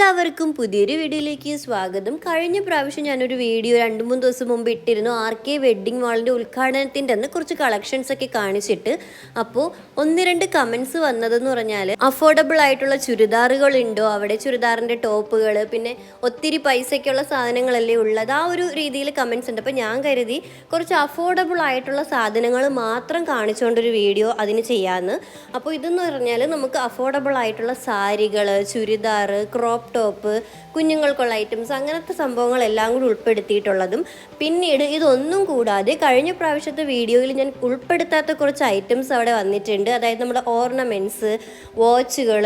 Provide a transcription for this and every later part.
എല്ലാവർക്കും പുതിയൊരു വീഡിയോയിലേക്ക് സ്വാഗതം. കഴിഞ്ഞ പ്രാവശ്യം ഞാനൊരു വീഡിയോ രണ്ട് മൂന്ന് ദിവസം മുമ്പ് ഇട്ടിരുന്നു. ആർ കെ വെഡ്ഡിംഗ് മാളിന്റെ ഉദ്ഘാടനത്തിന്റെ അന്ന് കുറച്ച് കളക്ഷൻസ് ഒക്കെ കാണിച്ചിട്ട്. അപ്പോൾ ഒന്ന് രണ്ട് കമൻസ് വന്നതെന്ന് പറഞ്ഞാൽ അഫോർഡബിൾ ആയിട്ടുള്ള ചുരിദാറുകൾ ഉണ്ടോ? അവിടെ ചുരിദാറിന്റെ ടോപ്പുകൾ പിന്നെ ഒത്തിരി പൈസയ്ക്കുള്ള സാധനങ്ങളല്ലേ ഉള്ളത്? ആ ഒരു രീതിയിൽ കമൻസ് ഉണ്ട്. അപ്പോൾ ഞാൻ കരുതി കുറച്ച് അഫോർഡബിൾ ആയിട്ടുള്ള സാധനങ്ങൾ മാത്രം കാണിച്ചുകൊണ്ടൊരു വീഡിയോ അതിന് ചെയ്യാമെന്ന് അപ്പോൾ ഇതെന്ന് പറഞ്ഞാൽ നമുക്ക് അഫോർഡബിൾ ആയിട്ടുള്ള സാരികൾ ചുരിദാർ ക്രോപ്പ് ടോപ്പ് കുഞ്ഞുങ്ങൾക്കുള്ള ഐറ്റംസ് അങ്ങനത്തെ സംഭവങ്ങളെല്ലാം കൂടി ഉൾപ്പെടുത്തിയിട്ടുള്ളതും. പിന്നീട് ഇതൊന്നും കൂടാതെ കഴിഞ്ഞ പ്രാവശ്യത്തെ വീഡിയോയിൽ ഞാൻ ഉൾപ്പെടുത്താത്ത കുറച്ച് ഐറ്റംസ് അവിടെ വന്നിട്ടുണ്ട്. അതായത് നമ്മുടെ ഓർണമെന്റ്സ് വാച്ചുകൾ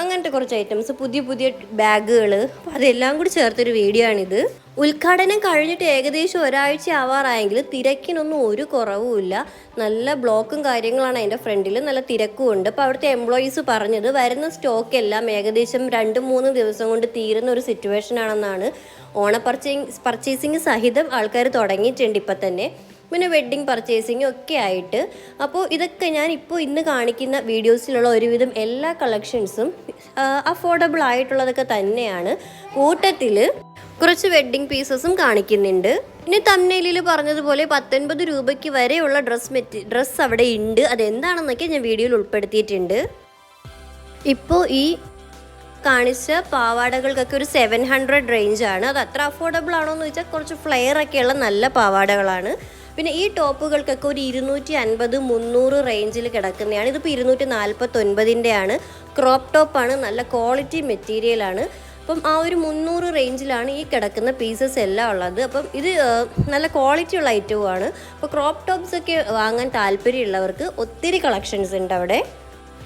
അങ്ങനത്തെ കുറച്ച് ഐറ്റംസ് പുതിയ പുതിയ ബാഗുകൾ അതെല്ലാം കൂടി ചേർത്തൊരു വീഡിയോ ആണിത്. ഉദ്ഘാടനം കഴിഞ്ഞിട്ട് ഏകദേശം ഒരാഴ്ച ആവാറായെങ്കിൽ തിരക്കിനൊന്നും ഒരു കുറവുമില്ല നല്ല ബ്ലോക്കും കാര്യങ്ങളാണ് അതിന്റെ ഫ്രണ്ടിൽ നല്ല തിരക്കും ഉണ്ട്. അപ്പോൾ അവിടുത്തെ എംപ്ലോയീസ് പറഞ്ഞത് വരുന്ന സ്റ്റോക്ക് എല്ലാം ഏകദേശം രണ്ട് മൂന്ന് ദിവസം കൊണ്ട് തീരുന്ന ഒരു സിറ്റുവേഷൻ ആണെന്നാണ്. ഓണ പർച്ചേ പർച്ചേസിങ് സഹിതം ആൾക്കാർ തുടങ്ങിയിട്ടുണ്ട് ഇപ്പം തന്നെ പിന്നെ വെഡ്ഡിങ് പർച്ചേസിങ് ഒക്കെ ആയിട്ട്. അപ്പോൾ ഇതൊക്കെ ഞാൻ ഇപ്പോൾ ഇന്ന് കാണിക്കുന്ന വീഡിയോസിലുള്ള ഒരുവിധം എല്ലാ കളക്ഷൻസും അഫോർഡബിൾ ആയിട്ടുള്ളതൊക്കെ തന്നെയാണ്. കൂട്ടത്തിൽ കുറച്ച് വെഡ്ഡിങ് പീസസും കാണിക്കുന്നുണ്ട്. ഇനി തമ്മനയിലിൽ പറഞ്ഞതുപോലെ പത്തൊൻപത് രൂപയ്ക്ക് വരെയുള്ള ഡ്രസ് മെറ്റി ഡ്രസ്സ് അവിടെ ഉണ്ട് അതെന്താണെന്നൊക്കെ ഞാൻ വീഡിയോയിൽ ഉൾപ്പെടുത്തിയിട്ടുണ്ട്. ഇപ്പോൾ ഈ കാണിച്ച പാവാടകൾക്കൊക്കെ ഒരു സെവൻ ഹൺഡ്രഡ് റേഞ്ചാണ് അത് അത്ര അഫോർഡബിൾ ആണോ എന്ന് വെച്ചാൽ കുറച്ച് ഫ്ലെയർ ഒക്കെയുള്ള നല്ല പാവാടകളാണ്. പിന്നെ ഈ ടോപ്പുകൾക്കൊക്കെ ഒരു ഇരുന്നൂറ്റി അൻപത് മുന്നൂറ് റേഞ്ചിൽ കിടക്കുന്നതാണ്. ഇതിപ്പോൾ ഇരുന്നൂറ്റി നാൽപ്പത്തൊൻപതിന്റെ ആണ് ക്രോപ്പ് ടോപ്പാണ് നല്ല ക്വാളിറ്റി മെറ്റീരിയലാണ്. അപ്പം ആ ഒരു മുന്നൂറ് റേഞ്ചിലാണ് ഈ കിടക്കുന്ന പീസസ് എല്ലാം ഉള്ളത്. അപ്പം ഇത് നല്ല ക്വാളിറ്റി ഉള്ള ഐറ്റവുമാണ്. അപ്പോൾ ക്രോപ്പ് ടോപ്സ് ഒക്കെ വാങ്ങാൻ താല്പര്യമുള്ളവർക്ക് ഒത്തിരി കളക്ഷൻസ് ഉണ്ട് അവിടെ.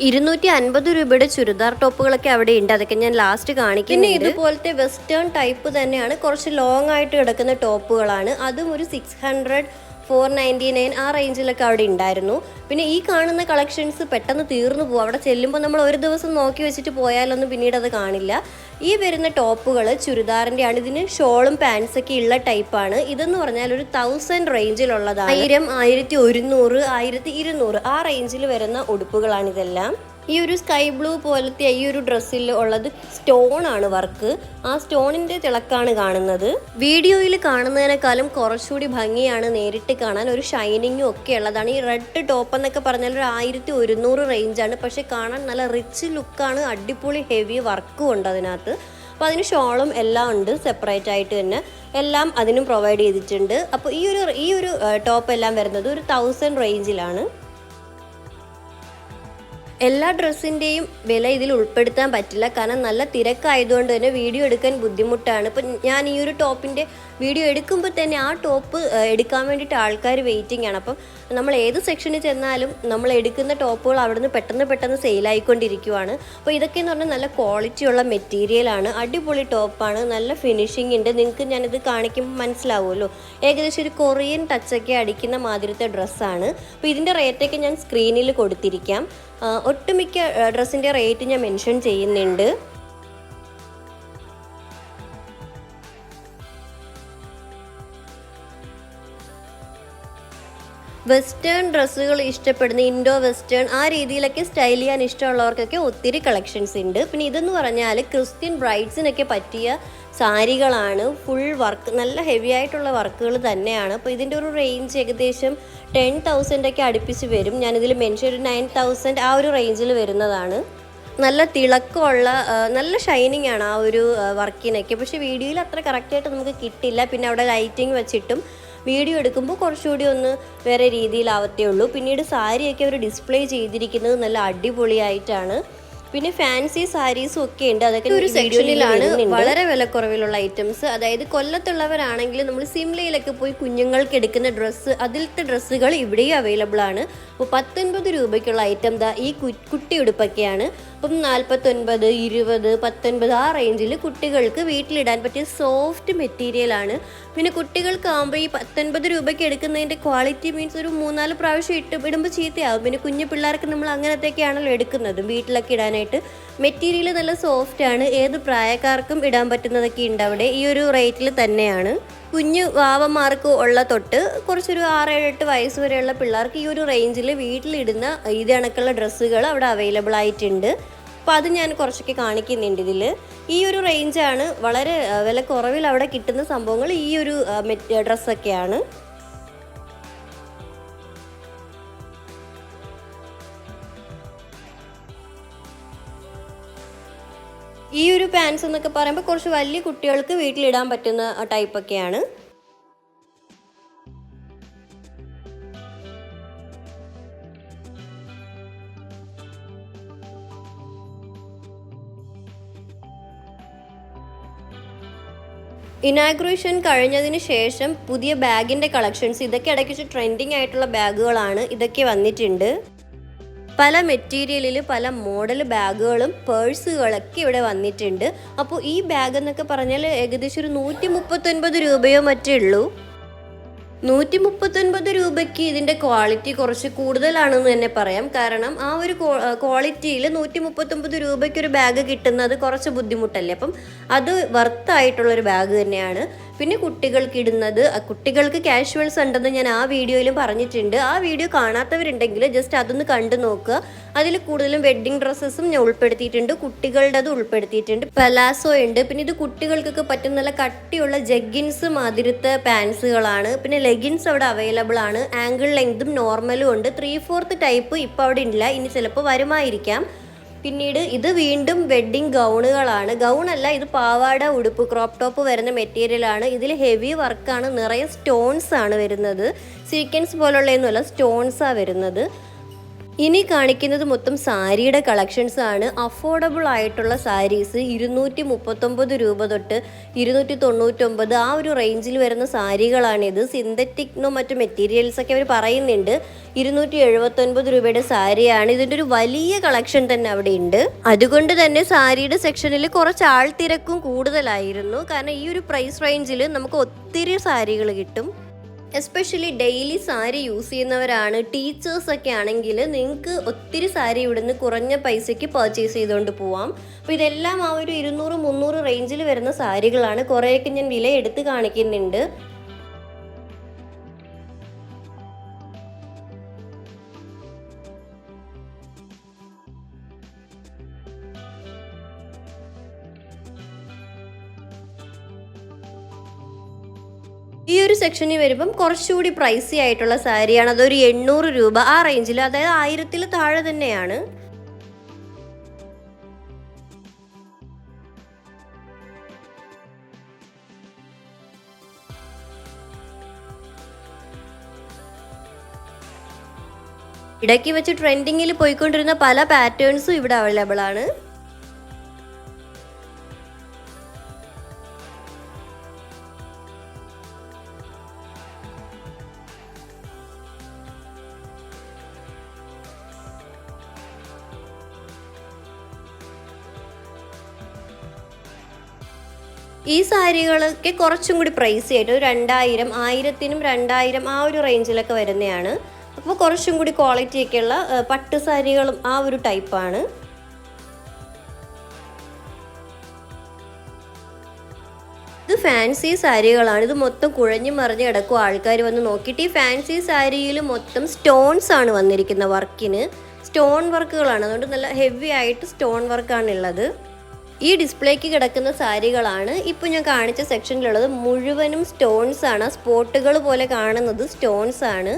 ഇരുന്നൂറ്റി അൻപത് രൂപയുടെ ചുരിദാർ ടോപ്പുകളൊക്കെ അവിടെ ഉണ്ട്. അതൊക്കെ ഞാൻ ലാസ്റ്റ് കാണിക്കും പിന്നെ ഇതുപോലത്തെ വെസ്റ്റേൺ ടൈപ്പ് തന്നെയാണ്. കുറച്ച് ലോങ് ആയിട്ട് കിടക്കുന്ന ടോപ്പുകളാണ്. അതും ഒരു six hundred four ninety nine ആ റേഞ്ചിലൊക്കെ അവിടെ ഉണ്ടായിരുന്നു. പിന്നെ ഈ കാണുന്ന കളക്ഷൻസ് പെട്ടെന്ന് തീർന്നു പോകും അവിടെ ചെല്ലുമ്പോൾ നമ്മൾ ഒരു ദിവസം നോക്കി വെച്ചിട്ട് പോയാലൊന്നും പിന്നീട് അത് കാണില്ല. ഈ വരുന്ന ടോപ്പുകൾ ചുരിദാറിന്റെ ആണ്. ഇതിന് ഷോളും പാൻസൊക്കെ ഉള്ള ടൈപ്പാണ് ഇതെന്ന് പറഞ്ഞാൽ ഒരു തൗസൻഡ് റേഞ്ചിലുള്ളതാണ് ആയിരം ആയിരത്തി ഒരുന്നൂറ് ആയിരത്തി ഇരുന്നൂറ് ആ റേഞ്ചിൽ വരുന്ന ഉടുപ്പുകളാണ് ഇതെല്ലാം. ഈ ഒരു സ്കൈ ബ്ലൂ പോലത്തെ ഈ ഒരു ഡ്രസ്സിൽ ഉള്ളത് സ്റ്റോൺ ആണ് വർക്ക് ആ സ്റ്റോണിന്റെ തിളക്കാണ് കാണുന്നത്. വീഡിയോയിൽ കാണുന്നതിനേക്കാളും കുറച്ചുകൂടി ഭംഗിയാണ് നേരിട്ട് കാണാൻ. ഒരു ഷൈനിങ്ങും ഒക്കെ ഉള്ളതാണ്. ഈ റെഡ് ടോപ്പ് എന്നൊക്കെ പറഞ്ഞാൽ ഒരു ആയിരത്തി ഒരുന്നൂറ് റേഞ്ചാണ് പക്ഷെ കാണാൻ നല്ല റിച്ച് ലുക്കാണ് അടിപൊളി ഹെവി വർക്കും ഉണ്ട് അതിനകത്ത്. അപ്പോൾ അതിന് ഷോളും എല്ലാം ഉണ്ട്. സെപ്പറേറ്റ് ആയിട്ട് തന്നെ എല്ലാം അതിനും പ്രൊവൈഡ് ചെയ്തിട്ടുണ്ട്. അപ്പോൾ ഈ ഒരു ഈ ഒരു ടോപ്പ് എല്ലാം വരുന്നത് ഒരു തൗസൻഡ് റേഞ്ചിലാണ് എല്ലാ ഡ്രസ്സിന്റെയും വില ഇതിൽ ഉൾപ്പെടുത്താൻ പറ്റില്ല. കാരണം നല്ല തിരക്കായതുകൊണ്ട് തന്നെ വീഡിയോ എടുക്കാൻ ബുദ്ധിമുട്ടാണ്. ഇപ്പം ഞാൻ ഈ ഒരു ടോപ്പിന്റെ വീഡിയോ എടുക്കുമ്പോൾ തന്നെ ആ ടോപ്പ് എടുക്കാൻ വേണ്ടിയിട്ട് ആൾക്കാർ വെയിറ്റിംഗ് ആണ്. അപ്പം നമ്മൾ ഏത് സെക്ഷനിൽ ചെന്നാലും നമ്മൾ എടുക്കുന്ന ടോപ്പുകൾ അവിടുന്ന് പെട്ടെന്ന് പെട്ടെന്ന് സെയിലായിക്കൊണ്ടിരിക്കുവാണ് അപ്പോൾ ഇതൊക്കെ എന്ന് പറഞ്ഞാൽ നല്ല ക്വാളിറ്റിയുള്ള മെറ്റീരിയലാണ് അടിപൊളി ടോപ്പാണ് നല്ല ഫിനിഷിംഗ് ഉണ്ട്. നിങ്ങൾക്ക് ഞാനിത് കാണിക്കുമ്പോൾ മനസ്സിലാവുമല്ലോ. ഏകദേശം ഒരു കൊറിയൻ ടച്ചൊക്കെ അടിക്കുന്ന മാതിരത്തെ ഡ്രസ്സാണ് അപ്പോൾ ഇതിന്റെ റേറ്റൊക്കെ ഞാൻ സ്ക്രീനിൽ കൊടുത്തിരിക്കാം. ഒട്ടുമിക്ക ഡ്രസ്സിന്റെ റേറ്റ് ഞാൻ മെൻഷൻ ചെയ്യുന്നുണ്ട്. വെസ്റ്റേൺ ഡ്രസ്സുകൾ ഇഷ്ടപ്പെടുന്ന ഇൻഡോ വെസ്റ്റേൺ ആ രീതിയിലൊക്കെ സ്റ്റൈൽ ചെയ്യാൻ ഇഷ്ടമുള്ളവർക്കൊക്കെ ഒത്തിരി കളക്ഷൻസ് ഉണ്ട്. പിന്നെ ഇതെന്ന് പറഞ്ഞാൽ ക്രിസ്ത്യൻ ബ്രൈഡ്സിനൊക്കെ പറ്റിയ സാരികളാണ് ഫുൾ വർക്ക് നല്ല ഹെവി ആയിട്ടുള്ള വർക്കുകൾ തന്നെയാണ്. അപ്പോൾ ഇതിന്റെ ഒരു റേഞ്ച് ഏകദേശം ടെൻ തൗസൻഡ് ഒക്കെ അടുപ്പിച്ച് വരും. ഞാനിതിൽ മെൻഷൻ ഒരു നയൻ തൗസൻഡ് ആ ഒരു റേഞ്ചിൽ വരുന്നതാണ്. നല്ല തിളക്കമുള്ള നല്ല ഷൈനിങ് ആണ് ആ ഒരു വർക്കിനൊക്കെ പക്ഷേ വീഡിയോയിൽ അത്ര കറക്റ്റായിട്ട് നമുക്ക് കിട്ടില്ല. പിന്നെ അവിടെ ലൈറ്റിംഗ് വെച്ചിട്ടും വീഡിയോ എടുക്കുമ്പോൾ കുറച്ചുകൂടി ഒന്ന് വേറെ രീതിയിലാവത്തേ ഉള്ളൂ. പിന്നീട് സാരിയൊക്കെ അവർ ഡിസ്പ്ലേ ചെയ്തിരിക്കുന്നത് നല്ല അടിപൊളിയായിട്ടാണ്. പിന്നെ ഫാൻസി സാരീസും ഒക്കെ ഉണ്ട്. അതൊക്കെ ഒരു സെക്ഷനിലാണ് വളരെ വിലക്കുറവിലുള്ള ഐറ്റംസ് അതായത് കൊല്ലത്തുള്ളവരാണെങ്കിൽ നമ്മൾ സിംലയിലൊക്കെ പോയി കുഞ്ഞുങ്ങൾക്ക് എടുക്കുന്ന ഡ്രസ്സ് അതിലത്തെ ഡ്രസ്സുകൾ ഇവിടെയും അവൈലബിൾ ആണ്. അപ്പോൾ പത്തൊൻപത് രൂപയ്ക്കുള്ള ഐറ്റം ദാ ഈ കുട്ടി ഉടുപ്പൊക്കെയാണ് അപ്പം നാൽപ്പത്തൊൻപത് ഇരുപത് പത്തൊൻപത് ആ റേഞ്ചിൽ കുട്ടികൾക്ക് വീട്ടിലിടാൻ പറ്റിയ സോഫ്റ്റ് മെറ്റീരിയലാണ് പിന്നെ കുട്ടികൾക്കാകുമ്പോൾ ഈ പത്തൊൻപത് രൂപയ്ക്ക് എടുക്കുന്നതിന്റെ ക്വാളിറ്റി മീൻസ് ഒരു മൂന്നാൽ പ്രാവശ്യം ഇട്ട് ഇടുമ്പോൾ ചീത്തയാവും. പിന്നെ കുഞ്ഞു പിള്ളേർക്ക് നമ്മൾ അങ്ങനത്തെയൊക്കെയാണല്ലോ എടുക്കുന്നത്. വീട്ടിലൊക്കെ ഇടാനായിട്ട് മെറ്റീരിയൽ നല്ല സോഫ്റ്റാണ് ഏത് പ്രായക്കാർക്കും ഇടാൻ പറ്റുന്നതൊക്കെ ഉണ്ട് അവിടെ. ഈ ഒരു റേറ്റിൽ തന്നെയാണ്. കുഞ്ഞു വാവന്മാർക്ക് ഉള്ള തൊട്ട് കുറച്ചൊരു ആറ് ഏഴ് എട്ട് വയസ്സ് വരെയുള്ള പിള്ളേർക്ക് ഈ ഒരു റേഞ്ചിൽ വീട്ടിലിടുന്ന ഇത് കണക്കുള്ള ഡ്രസ്സുകൾ അവിടെ അവൈലബിൾ ആയിട്ടുണ്ട്. അപ്പോൾ അത് ഞാൻ കുറച്ചൊക്കെ കാണിക്കുന്നുണ്ട് ഇതിൽ ഈ ഒരു റേഞ്ചാണ് വളരെ വില കുറവിൽ അവിടെ കിട്ടുന്ന സംഭവങ്ങൾ ഈ ഒരു ഡ്രസ്സൊക്കെയാണ് ഈ ഒരു പാൻസ് എന്നൊക്കെ പറയുമ്പോൾ കുറച്ച് വലിയ കുട്ടികൾക്ക് വീട്ടിലിടാൻ പറ്റുന്ന ടൈപ്പൊക്കെയാണ് ഇനാഗ്രേഷൻ കഴിഞ്ഞതിന് ശേഷം പുതിയ ബാഗിന്റെ കളക്ഷൻസ് ഇതൊക്കെ ഇടയ്ക്ക് ട്രെൻഡിങ് ആയിട്ടുള്ള ബാഗുകളാണ് ഇതൊക്കെ വന്നിട്ടുണ്ട്. പല മെറ്റീരിയലിൽ പല മോഡൽ ബാഗുകളും പേഴ്സുകളൊക്കെ ഇവിടെ വന്നിട്ടുണ്ട്. അപ്പോൾ ഈ ബാഗ് എന്നൊക്കെ പറഞ്ഞാൽ ഏകദേശം ഒരു നൂറ്റി മുപ്പത്തൊൻപത് രൂപയോ മറ്റേ ഉള്ളൂ. നൂറ്റി മുപ്പത്തൊൻപത് രൂപയ്ക്ക് ഇതിന്റെ ക്വാളിറ്റി കുറച്ച് കൂടുതലാണെന്ന് തന്നെ പറയാം. കാരണം ആ ഒരു ക്വാളിറ്റിയിൽ നൂറ്റി മുപ്പത്തൊമ്പത് രൂപയ്ക്ക് ഒരു ബാഗ് കിട്ടുന്നത് കുറച്ച് ബുദ്ധിമുട്ടല്ലേ? അപ്പം അത് വർത്തായിട്ടുള്ളൊരു ബാഗ് തന്നെയാണ്. പിന്നെ കുട്ടികൾക്ക് ഇടുന്നത് കുട്ടികൾക്ക് കാഷ്വൽസ് ഉണ്ടെന്ന് ഞാൻ ആ വീഡിയോയിലും പറഞ്ഞിട്ടുണ്ട്. ആ വീഡിയോ കാണാത്തവരുണ്ടെങ്കിൽ ജസ്റ്റ് അതൊന്ന് കണ്ടു നോക്കുക. അതിൽ കൂടുതലും വെഡ്ഡിങ് ഡ്രസ്സസും ഞാൻ ഉൾപ്പെടുത്തിയിട്ടുണ്ട്. കുട്ടികളുടെ അത് ഉൾപ്പെടുത്തിയിട്ടുണ്ട്. പലാസോ ഉണ്ട്. പിന്നെ ഇത് കുട്ടികൾക്കൊക്കെ പറ്റുന്ന നല്ല കട്ടിയുള്ള ജഗ്ഗിൻസ് മാതിരത്തെ പാൻസുകളാണ് പിന്നെ ലെഗിൻസ് അവിടെ അവൈലബിൾ ആണ്. ആംഗിൾ ലെങ്തും നോർമലും ഉണ്ട്. ത്രീ ഫോർത്ത് ടൈപ്പ് ഇപ്പോൾ അവിടെ ഇല്ല. ഇനി ചിലപ്പോൾ വരുമായിരിക്കാം. പിന്നീട് ഇത് വീണ്ടും വെഡ്ഡിങ് ഗൗണുകളാണ്. ഗൗൺ അല്ല ഇത് പാവാട ഉടുപ്പ് ക്രോപ്പ് ടോപ്പ് വരുന്ന മെറ്റീരിയലാണ് ഇതിൽ ഹെവി വർക്കാണ് നിറയെ സ്റ്റോൺസ് ആണ് വരുന്നത്. സീക്വൻസ് പോലുള്ളതൊന്നുമല്ല സ്റ്റോൺസാണ് വരുന്നത്. ഇനി കാണിക്കുന്നത് മൊത്തം സാരിയുടെ കളക്ഷൻസ് ആണ്. അഫോർഡബിൾ ആയിട്ടുള്ള സാരീസ് ഇരുന്നൂറ്റി മുപ്പത്തൊമ്പത് രൂപ തൊട്ട് ഇരുന്നൂറ്റി തൊണ്ണൂറ്റൊമ്പത് ആ ഒരു റേഞ്ചിൽ വരുന്ന സാരികളാണിത് സിന്തറ്റിക്നോ മറ്റ് മെറ്റീരിയൽസ് ഒക്കെ അവർ പറയുന്നുണ്ട്. ഇരുന്നൂറ്റി എഴുപത്തൊൻപത് രൂപയുടെ സാരിയാണ്. ഇതിന്റെ ഒരു വലിയ കളക്ഷൻ തന്നെ അവിടെ ഉണ്ട്. അതുകൊണ്ട് തന്നെ സാരിയുടെ സെക്ഷനിൽ കുറച്ച് ആൾത്തിരക്കും കൂടുതലായിരുന്നു. കാരണം ഈ ഒരു പ്രൈസ് റേഞ്ചിൽ നമുക്ക് ഒത്തിരി സാരികൾ കിട്ടും. എസ്പെഷ്യലി ഡെയിലി സാരി യൂസ് ചെയ്യുന്നവരാണ്. ടീച്ചേഴ്സൊക്കെ ആണെങ്കിൽ നിങ്ങൾക്ക് ഒത്തിരി സാരി ഇവിടുന്ന് കുറഞ്ഞ പൈസയ്ക്ക് പർച്ചേസ് ചെയ്തുകൊണ്ട് പോവാം. അപ്പോൾ ഇതെല്ലാം ആ ഒരു ഇരുന്നൂറ് മുന്നൂറ് റേഞ്ചിൽ വരുന്ന സാരികളാണ്. കുറേയൊക്കെ ഞാൻ വില എടുത്ത് കാണിക്കുന്നുണ്ട്. ഈ ഒരു സെക്ഷനിൽ വരുമ്പം കുറച്ചുകൂടി പ്രൈസി ആയിട്ടുള്ള സാരിയാണ്. അതൊരു എണ്ണൂറ് രൂപ ആ റേഞ്ചിൽ അതായത് ആയിരത്തിൽ താഴെ തന്നെയാണ്. ഇടയ്ക്ക് വെച്ച് ട്രെൻഡിങ്ങിൽ പോയിക്കൊണ്ടിരുന്ന പല പാറ്റേൺസും ഇവിടെ അവൈലബിൾ ആണ്. ഈ സാരികളൊക്കെ കുറച്ചും കൂടി പ്രൈസി ആയിട്ട് ഒരു രണ്ടായിരം ആയിരത്തിനും രണ്ടായിരം ആ ഒരു റേഞ്ചിലൊക്കെ വരുന്നതാണ് അപ്പോൾ കുറച്ചും കൂടി ക്വാളിറ്റി ഉള്ള ഏഹ്, പട്ട് സാരികളും ആ ഒരു ടൈപ്പാണ് ഇത് ഫാൻസി സാരികളാണ്. ഇത് മൊത്തം കുഴഞ്ഞു മറിഞ്ഞ് കിടക്കും ആൾക്കാർ വന്ന് നോക്കിയിട്ട് ഈ ഫാൻസി സാരിയിൽ മൊത്തം സ്റ്റോൺസ് ആണ് വന്നിരിക്കുന്ന വർക്കിന് സ്റ്റോൺ വർക്കുകളാണ് അതുകൊണ്ട് നല്ല ഹെവി ആയിട്ട് സ്റ്റോൺ വർക്കാണ് ഉള്ളത് ഈ ഡിസ്പ്ലേക്ക് കിടക്കുന്ന സാരികളാണ് ഇപ്പോൾ ഞാൻ കാണിച്ച സെക്ഷനിലുള്ളത്. മുഴുവനും സ്റ്റോൺസ് ആണ്. സ്പോട്ടുകൾ പോലെ കാണുന്നത് സ്റ്റോൺസ് ആണ്.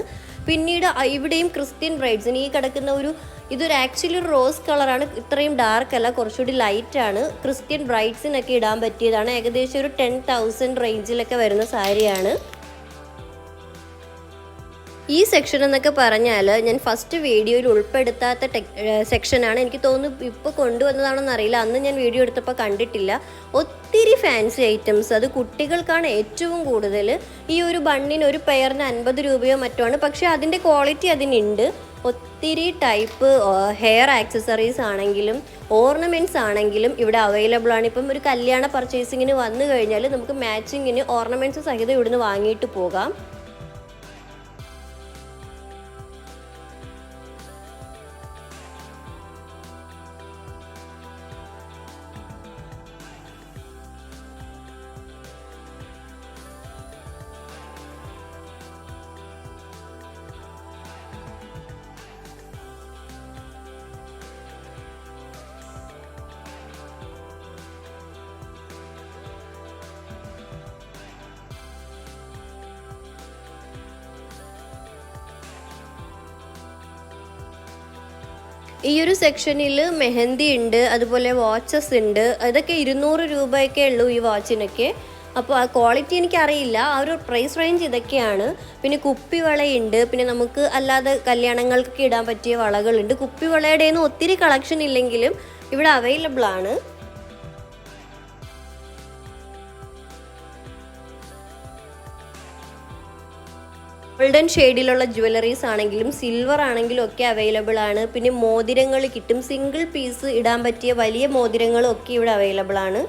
പിന്നീട് ഇവിടെയും ക്രിസ്ത്യൻ ബ്രൈഡ്സിന് ഈ കിടക്കുന്ന ഒരു ഇതൊരു ആക്ച്വലി റോസ് കളറാണ്. ഇത്രയും ഡാർക്ക് അല്ല കുറച്ചുകൂടി ലൈറ്റ് ആണ്. ക്രിസ്ത്യൻ ബ്രൈഡ്സിനൊക്കെ ഇടാൻ പറ്റിയതാണ്. ഏകദേശം ഒരു ടെൻ തൗസൻഡ് റേഞ്ചിലൊക്കെ വരുന്ന സാരിയാണ്. ഈ സെക്ഷൻ എന്നൊക്കെ പറഞ്ഞാൽ ഞാൻ ഫസ്റ്റ് വീഡിയോയിൽ ഉൾപ്പെടുത്താത്ത ടെക് സെക്ഷനാണ് എനിക്ക് തോന്നുന്നു ഇപ്പോൾ കൊണ്ടുവന്നതാണെന്ന് അറിയില്ല. അന്ന് ഞാൻ വീഡിയോ എടുത്തപ്പോൾ കണ്ടിട്ടില്ല. ഒത്തിരി ഫാൻസി ഐറ്റംസ് അത് കുട്ടികൾക്കാണ് ഏറ്റവും കൂടുതൽ. ഈ ഒരു ബണ്ണിന് ഒരു പെയറിന് അൻപത് രൂപയോ മറ്റോ ആണ്. പക്ഷേ അതിന്റെ ക്വാളിറ്റി അതിനുണ്ട്. ഒത്തിരി ടൈപ്പ് ഹെയർ ആക്സസറീസ് ആണെങ്കിലും ഓർണമെന്റ്സ് ആണെങ്കിലും ഇവിടെ അവൈലബിൾ ആണ്. ഇപ്പം ഒരു കല്യാണ പർച്ചേസിങ്ങിന് വന്നു കഴിഞ്ഞാൽ നമുക്ക് മാച്ചിങ്ങിന് ഓർണമെന്റ്സ് സഹിതം ഇവിടുന്ന് വാങ്ങിയിട്ട് പോകാം. ഈ ഒരു സെക്ഷനിൽ മെഹന്തി ഉണ്ട് അതുപോലെ വാച്ചസ് ഉണ്ട്. അതൊക്കെ ഇരുന്നൂറ് രൂപയൊക്കെ ഉള്ളൂ ഈ വാച്ചിനൊക്കെ അപ്പോൾ ആ ക്വാളിറ്റി എനിക്കറിയില്ല. ആ ഒരു പ്രൈസ് റേഞ്ച് ഇതൊക്കെയാണ്. പിന്നെ കുപ്പിവളയുണ്ട്. പിന്നെ നമുക്ക് അല്ലാതെ കല്യാണങ്ങൾക്ക് ഇടാൻ പറ്റിയ വളകളുണ്ട്. കുപ്പി വളയുടെ ഒത്തിരി കളക്ഷൻ ഇല്ലെങ്കിലും ഇവിടെ അവൈലബിൾ ആണ്. ഗോൾഡൻ ഷെയ്ഡിലുള്ള ജുവലറീസ് ആണെങ്കിലും സിൽവർ ആണെങ്കിലും ഒക്കെ അവൈലബിൾ ആണ്. പിന്നെ മോതിരങ്ങൾ കിട്ടും. സിംഗിൾ പീസ് ഇടാൻ പറ്റിയ വലിയ മോതിരങ്ങളും ഒക്കെ ഇവിടെ അവൈലബിൾ ആണ്.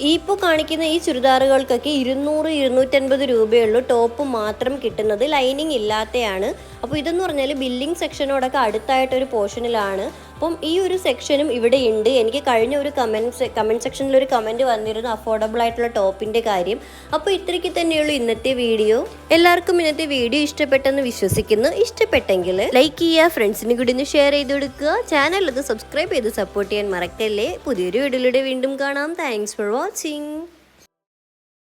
ഈ ഇപ്പോൾ കാണിക്കുന്ന ഈ ചുരിദാറുകൾക്കൊക്കെ ഇരുന്നൂറ് ഇരുന്നൂറ്റൻപത് രൂപയുള്ളൂ ടോപ്പ് മാത്രം കിട്ടുന്നത് ലൈനിങ് ഇല്ലാത്തയാണ്. അപ്പോൾ ഇതെന്ന് പറഞ്ഞാൽ ബില്ലിംഗ് സെക്ഷനോടൊക്കെ അടുത്തായിട്ടൊരു പോർഷനിലാണ്. അപ്പം ഈ ഒരു സെക്ഷനും ഇവിടെ ഉണ്ട്. എനിക്ക് കഴിഞ്ഞ ഒരു കമന്റ് കമന്റ് സെക്ഷനിൽ ഒരു കമന്റ് വന്നിരുന്നു അഫോർഡബിൾ ആയിട്ടുള്ള ടോപ്പിന്റെ കാര്യം. അപ്പോൾ ഇത്രയ്ക്ക് തന്നെയുള്ളൂ ഇന്നത്തെ വീഡിയോ. എല്ലാവർക്കും ഇന്നത്തെ വീഡിയോ ഇഷ്ടപ്പെട്ടെന്ന് വിശ്വസിക്കുന്നു. ഇഷ്ടപ്പെട്ടെങ്കിൽ ലൈക്ക് ചെയ്യുക ഫ്രണ്ട്സിന് കൂടി ഒന്ന് ഷെയർ ചെയ്ത് കൊടുക്കുക. ചാനൽ അത് സബ്സ്ക്രൈബ് ചെയ്ത് സപ്പോർട്ട് ചെയ്യാൻ മറക്കല്ലേ. പുതിയൊരു വീഡിയോയിലൂടെ വീണ്ടും കാണാം. Thanks for watching